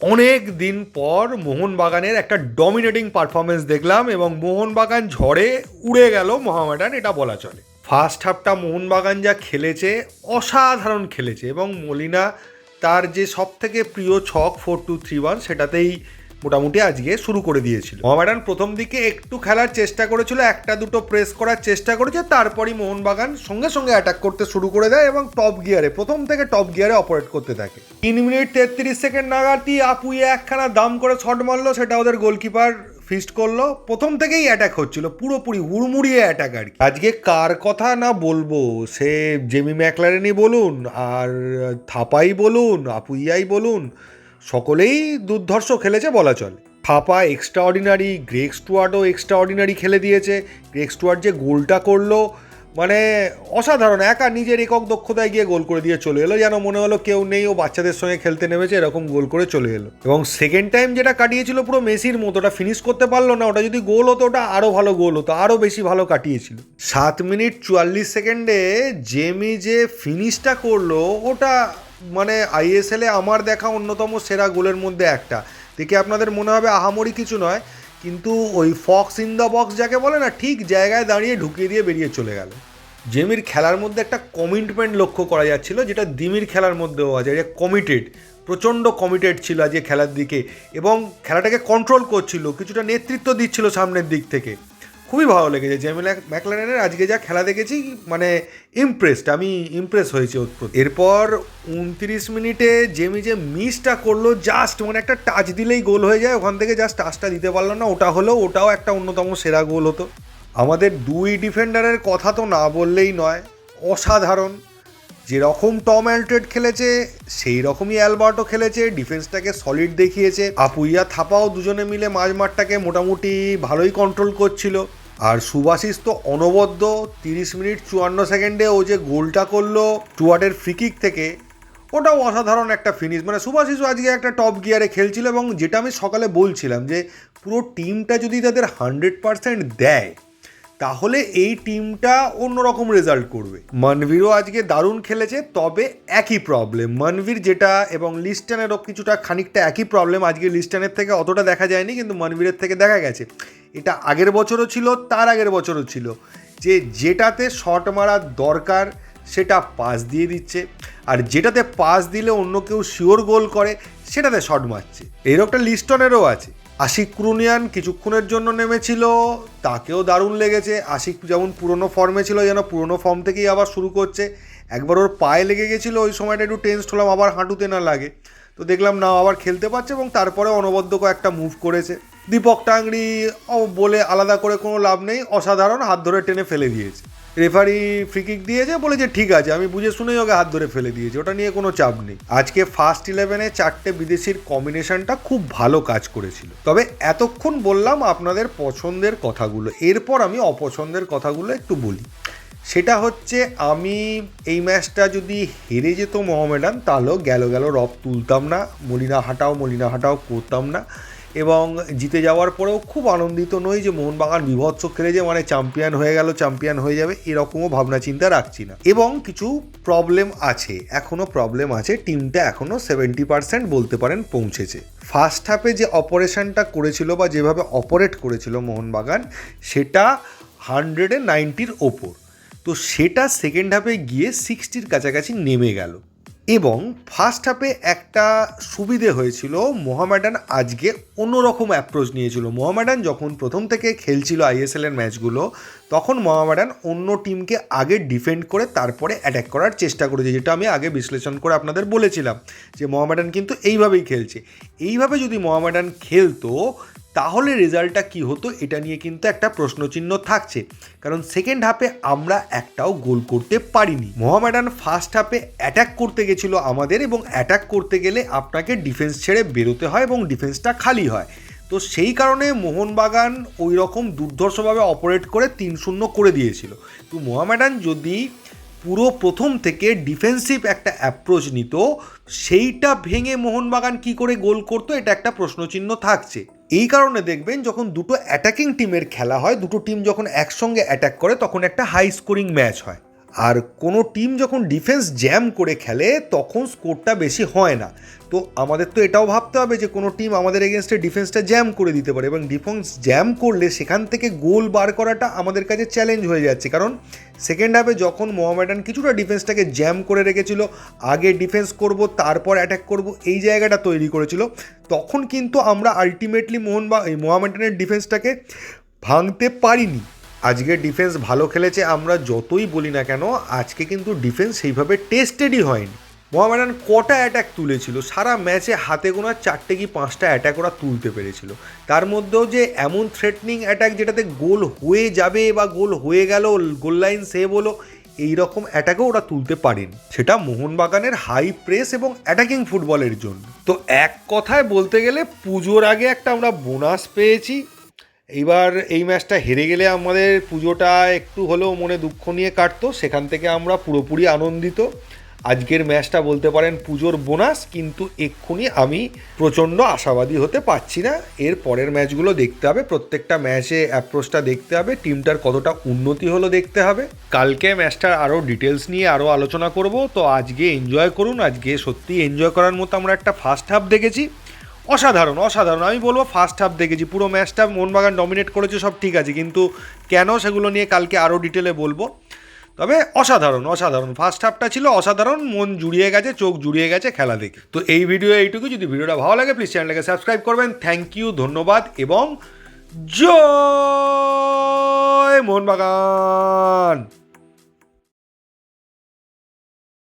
অনেক দিন পর মোহনবাগানের একটা ডমিনেটিং পারফরমেন্স দেখলাম এবং মোহনবাগান ঝড়ে উড়ে গেল মহামেডান, এটা বলা চলে। ফার্স্ট হাফটা মোহনবাগান যা খেলেছে, অসাধারণ খেলেছে এবং মলিনা তার যে সব থেকে প্রিয় ছক ফোর টু থ্রি ওয়ান সেটাতেই মোটামুটি আজকে শুরু করে দিয়েছিল। মোহামেডান প্রথম দিকে একটু খেলার চেষ্টা করেছিল, একটা দুটো প্রেস করার চেষ্টা করেছে, তারপরই মোহনবাগান সঙ্গে সঙ্গে অ্যাটাক করতে শুরু করে দেয় এবং টপ গিয়ারে প্রথম থেকে টপ গিয়ারে অপারেট করতে থাকে। তিন মিনিট তেত্রিশ সেকেন্ড নাগাদই আপুই একখানা দাম করে শট মারলো, সেটা ওদের গোলকিপার ফিস্ট করল। প্রথম থেকেই অ্যাটাক হচ্ছিল, পুরোপুরি হুড়মুড়িয়ে অ্যাটাক আর কি। আজকে কার কথা না বলব, সে জেমি ম্যাকলারেনই বলুন, আর থাপাই বলুন আপুইয়াই বলুন সকলেই দুর্ধর্ষ খেলেছে বলা চলে। থাপা এক্সট্রা অর্ডিনারি গ্রেক স্টুয়ার্টও এক্সট্রা অর্ডিনারি খেলে দিয়েছে। গ্রেক স্টুয়ার্ট যে গোলটা করল মানে অসাধারণ, একা নিজের একক দক্ষতায় গিয়ে গোল করে দিয়ে চলে এলো, যেন মনে হলো কেউ নেই, ও বাচ্চাদের সঙ্গে খেলতে নেমেছে, এরকম গোল করে চলে এলো। এবং সেকেন্ড টাইম যেটা কাটিয়েছিল পুরো মেসির মতো, ওটা ফিনিশ করতে পারল না, ওটা যদি গোল হতো, ওটা আরও ভালো গোল হতো আরও বেশি ভালো কাটিয়েছিল। সাত মিনিট চুয়াল্লিশ সেকেন্ডে জেমি যে ফিনিশটা করল, ওটা মানে আইএসএলে আমার দেখা অন্যতম সেরা গোলের মধ্যে একটা। দেখে আপনাদের মনে হবে আহামরি কিছু নয়, কিন্তু ওই ফক্স ইন দ্য বক্স যাকে বলে না, ঠিক জায়গায় দাঁড়িয়ে ঢুকিয়ে দিয়ে বেরিয়ে চলে গেল। জেমির খেলার মধ্যে একটা কমিটমেন্ট লক্ষ্য করা যাচ্ছিল, যেটা দিমির খেলার মধ্যেও আছে, যে কমিটেড প্রচণ্ড কমিটেড ছিল আজকে খেলার দিকে এবং খেলাটাকে কন্ট্রোল করছিল, কিছুটা নেতৃত্ব দিচ্ছিল সামনের দিক থেকে। খুবই ভালো লেগেছে। জেমি ম্যাকলারেনের আজকে যা খেলা দেখেছি মানে ইমপ্রেসড আমি ইমপ্রেস হয়েছি ওর এরপর উনত্রিশ মিনিটে জেমি যে মিসটা করল জাস্ট মানে একটা টাচ দিলেই গোল হয়ে যায়। ওখান থেকে জাস্ট টাচটা দিতে পারল না, ওটা হলো ওটাও একটা অন্যতম সেরা গোল হতো। আমাদের দুই ডিফেন্ডারের কথা তো না বললেই নয়, অসাধারণ। যেরকম টম অ্যালট্রেড খেলেছে সেই রকমই অ্যালবার্টও খেলেছে ডিফেন্সটাকে সলিড দেখিয়েছে। আপুইয়া থাপাও দুজনে মিলে মাঝ মাঠটাকে মোটামুটি ভালোই কন্ট্রোল করছিল। আর সুভাশিস তো অনবদ্য, তিরিশ মিনিট চুয়ান্ন সেকেন্ডে ও যে গোলটা করল টুয়ার্ডের ফ্রিকিক থেকে, ওটাও অসাধারণ একটা ফিনিশ মানে সুভাশিসও আজকে একটা টপ গিয়ারে খেলছিল এবং যেটা আমি সকালে বলছিলাম যে, পুরো টিমটা যদি তাদের হান্ড্রেড পারসেন্ট দেয় তাহলে এই টিমটা অন্যরকম রেজাল্ট করবে। মনভীরও আজকে দারুণ খেলেছে, তবে একই প্রবলেম মনভীর যেটা এবং লিস্টানেরও কিছুটা খানিকটা একই প্রবলেম আজকে লিস্টানের থেকে অতটা দেখা যায়নি, কিন্তু মনভীরের থেকে দেখা গেছে। এটা আগের বছরও ছিল, তার আগের বছরও ছিল। যে যেটাতে শট মারার দরকার, সেটা পাস দিয়ে দিচ্ছে। আর যেটাতে পাস দিলে অন্য কেউ শিওর গোল করে, সেটাতে শট মারছে। এই লিস্টনেরও আছে। আশিক ক্রুনিয়ান কিছুক্ষণের জন্য নেমেছিল, তাকেও দারুণ লেগেছে। আশিক যেমন পুরনো ফর্মে ছিল, যেন পুরনো ফর্ম থেকেই আবার শুরু করছে। একবার ওর পায়ে লেগে গেছিল, ওই সময়টা একটু টেন্সড হলাম, আবার হাঁটুতে না লাগে। তো দেখলাম না আবার খেলতে পারছে এবং তারপরে অনবদ্য একটা মুভ করেছে। দীপক টাংরি বলে আলাদা করে কোনো লাভ নেই, অসাধারণ হাত ধরে টেনে ফেলে দিয়েছে। রেফারি ফ্রিকিক দিয়েছে বলে যে ঠিক আছে, আমি বুঝে শুনেই ওকে হাত ধরে ফেলে দিয়েছি, ওটা নিয়ে কোনো চাপ নেই। আজকে ফার্স্ট ইলেভেনে চারটে বিদেশির কম্বিনেশনটা খুব ভালো কাজ করেছিল। তবে এতক্ষণ বললাম আপনাদের পছন্দের কথাগুলো, এরপর আমি অপছন্দের কথাগুলো একটু বলি। সেটা হচ্ছে, আমি এই ম্যাচটা যদি হেরে যেত মোহামেডান, তাহলেও গেল গেল রব তুলতাম না, মলিনা হাঁটাও মলিনা হাঁটাও করতাম না। এবং জিতে যাওয়ার পরেও খুব আনন্দিত নই যে মোহনবাগান বিভৎস খেলে যে মানে চ্যাম্পিয়ন হয়ে গেল চ্যাম্পিয়ন হয়ে যাবে, এরকমও ভাবনা চিন্তা রাখছি না। এবং কিছু প্রবলেম আছে এখনও প্রবলেম আছে টিমটা এখনও সেভেন্টি পার্সেন্ট বলতে পারেন পৌঁছেছে। ফার্স্ট হাফে যে অপারেশনটা করেছিল বা যেভাবে অপারেট করেছিল মোহনবাগান, সেটা হান্ড্রেডে নাইনটির ওপর। তো সেটা সেকেন্ড হাফে গিয়ে সিক্সটির কাছাকাছি নেমে গেল। এবং ফার্স্ট হাফে একটা সুবিধে হয়েছিল। মোহামেডান আজকে অন্যরকম অ্যাপ্রোচ নিয়েছিল। মোহামেডান যখন প্রথম থেকে খেলছিল আইএসএলের ম্যাচগুলো তখন মোহামেডান অন্য টিমকে আগে ডিফেন্ড করে তারপরে অ্যাটাক করার চেষ্টা করেছে, যেটা আমি আগে বিশ্লেষণ করে আপনাদের বলেছিলাম যে মোহামেডান কিন্তু এইভাবেই খেলছে। এইভাবে যদি মোহামেডান খেলতো তাহলে রেজাল্টটা কি হতো এটা নিয়ে কিন্তু একটা প্রশ্নচিহ্ন থাকছে। কারণ সেকেন্ড হাফে আমরা একটাও গোল করতে পারিনি। মোহামেডান ফার্স্ট হাফে অ্যাটাক করতে গেছিল আমাদের এবং অ্যাটাক করতে গেলে আপনাকে ডিফেন্স ছেড়ে বেরোতে হয় এবং ডিফেন্সটা খালি হয়। তো সেই কারণে মোহনবাগান ওই রকম দুর্ধর্ষভাবে অপারেট করে তিন শূন্য করে দিয়েছিল। তো মোহামেডান যদি পুরো প্রথম থেকে ডিফেন্সিভ একটা অ্যাপ্রোচ নিত, সেইটা ভেঙে মোহনবাগান কি করে গোল করতো, এটা একটা প্রশ্নচিহ্ন থাকছে। এই কারণে দেখবেন যখন দুটো অ্যাটাকিং টিমের খেলা হয়, দুটো টিম যখন একসঙ্গে অ্যাটাক করে, তখন একটা হাই স্কোরিং ম্যাচ হয়। আর কোনো টিম যখন ডিফেন্স জ্যাম করে খেলে, তখন স্কোরটা বেশি হয় না। তো আমাদের তো এটাও ভাবতে হবে যে, কোনো টিম আমাদের এগেনস্টে ডিফেন্সটা জ্যাম করে দিতে পারে এবং ডিফেন্স জ্যাম করলে সেখান থেকে গোল বার করাটা আমাদের কাছে চ্যালেঞ্জ হয়ে যাচ্ছে। কারণ সেকেন্ড হাফে যখন মোহামেডান কিছুটা ডিফেন্সটাকে জ্যাম করে রেখেছিল, আগে ডিফেন্স করব, তারপর অ্যাটাক করব, এই জায়গাটা তৈরি করেছিল, তখন কিন্তু আমরা আলটিমেটলি মোহন বা এই মোহামেডানের ডিফেন্সটাকে ভাঙতে পারিনি। আজকে ডিফেন্স ভালো খেলেছে, আমরা যতই বলি না কেন, আজকে কিন্তু ডিফেন্স সেইভাবে টেস্টেডই হয়নি। মোহামেডান কটা অ্যাটাক তুলেছিল, সারা ম্যাচে হাতে গোনা চারটে কি পাঁচটা অ্যাটাক ওরা তুলতে পেরেছিল। তার মধ্যেও যে এমন থ্রেটনিং অ্যাটাক যেটাতে গোল হয়ে যাবে বা গোল হয়ে গেল গোল লাইন সেভ হলো এই রকম অ্যাটাকও ওরা তুলতে পারেন। সেটা মোহনবাগানের হাই প্রেস এবং অ্যাটাকিং ফুটবলের জন্য। তো এক কথায় বলতে গেলে পুজোর আগে একটা আমরা বোনাস পেয়েছি এইবার এই ম্যাচটা হেরে গেলে আমাদের পুজোটা একটু হলেও মনে দুঃখ নিয়ে কাটতো। সেখান থেকে আমরা পুরোপুরি আনন্দিত। আজকের ম্যাচটা বলতে পারেন পুজোর বোনাস, কিন্তু এক্ষুনি আমি প্রচণ্ড আশাবাদী হতে পারছি না। এর পরের ম্যাচগুলো দেখতে হবে, প্রত্যেকটা ম্যাচে অ্যাপ্রোচটা দেখতে হবে, টিমটার কতটা উন্নতি হলো দেখতে হবে। কালকে ম্যাচটার আরও ডিটেলস নিয়ে আরও আলোচনা করব, তো আজকে এনজয় করুন, আজকে সত্যি এনজয় করার মতো আমরা একটা ফার্স্ট হাফ দেখেছি। অসাধারণ অসাধারণ। আমি বলব ফার্স্ট হাফ দেখেছি, পুরো ম্যাচটা মোহনবাগান ডমিনেট করেছে, সব ঠিক আছে। কিন্তু কেন সেগুলো নিয়ে কালকে আরও ডিটেলে বলব? তবে অসাধারণ অসাধারণ। ফার্স্ট হাফটা ছিল অসাধারণ, মন জুড়িয়ে গেছে, চোখ জুড়িয়ে গেছে খেলা দেখে। তো এই ভিডিও এইটুকু যদি ভিডিওটা ভালো লাগে প্লিজ চ্যানেলটাকে সাবস্ক্রাইব করবেন। থ্যাংক ইউ ধন্যবাদ এবং জয় মোহনবাগান!